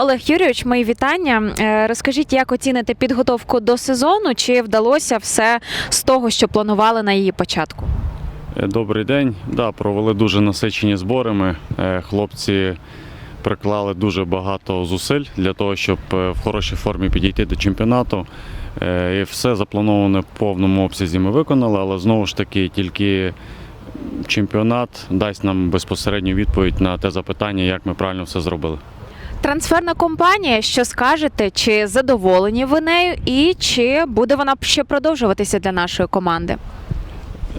Олег Юрійович, мої вітання. Е, Розкажіть, як оціните підготовку до сезону? Чи вдалося все з того, що планували на її початку? Е, Добрий день. Да, провели дуже насичені зборами. Е, Хлопці приклали дуже багато зусиль для того, щоб в хорошій формі підійти до чемпіонату. І все заплановане в повному обсязі ми виконали, але знову ж таки тільки чемпіонат дасть нам безпосередню відповідь на те запитання, як ми правильно все зробили. Трансферна компанія, що скажете, чи задоволені ви нею, і чи буде вона ще продовжуватися для нашої команди?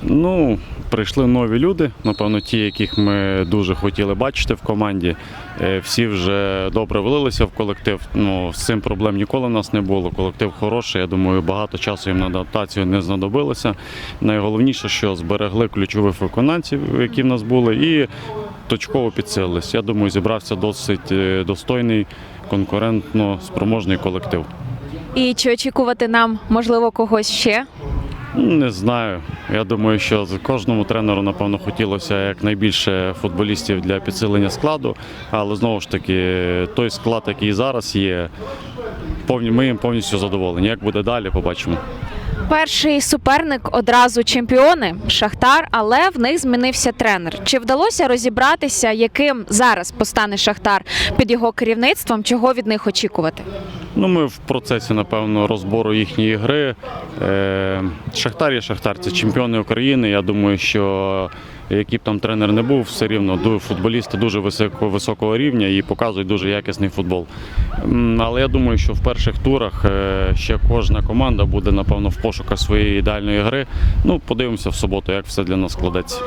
Ну, прийшли нові люди, напевно, ті, яких ми дуже хотіли бачити в команді. Е, Всі вже добре влилися в колектив. Ну, з цим проблем ніколи в нас не було. Колектив хороший. Я думаю, багато часу їм на адаптацію не знадобилося. Найголовніше, що зберегли ключових виконавців, які в нас були, і точково підсилились. Я думаю, зібрався досить е, достойний, конкурентно спроможний колектив. І чи очікувати нам можливо когось ще? Не знаю. Я думаю, що кожному тренеру, напевно, хотілося якнайбільше футболістів для підсилення складу. Але знову ж таки, той склад, який зараз є, ми їм повністю задоволені. Як буде далі, побачимо. Перший суперник одразу чемпіони Шахтар, але в них змінився тренер. Чи вдалося розібратися, яким зараз постане Шахтар під його керівництвом? Чого від них очікувати? Ну, ми в процесі, напевно, розбору їхньої гри. Е, Шахтар є Шахтар, це чемпіони України. Я думаю, що який б там тренер не був, все рівно футболісти дуже високо, високого рівня і показують дуже якісний футбол. Але я думаю, що в перших турах е, ще кожна команда буде, напевно, в пошуках своєї ідеальної гри. Ну, подивимося в суботу, як все для нас складеться.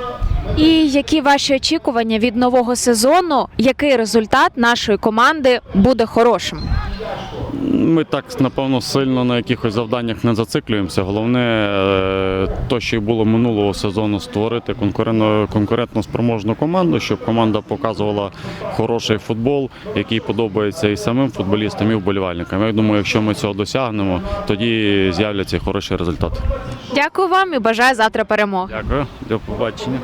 І які ваші очікування від нового сезону? Який результат нашої команди буде хорошим? Ми так напевно сильно на якихось завданнях не зациклюємося. Головне, е, то, що й було минулого сезону, створити конкурентно, конкурентно спроможну команду, щоб команда показувала хороший футбол, який подобається і самим футболістам, і вболівальникам. Я думаю, якщо ми цього досягнемо, тоді з'являться хороші результати. Дякую вам і бажаю завтра перемоги. Дякую, до побачення.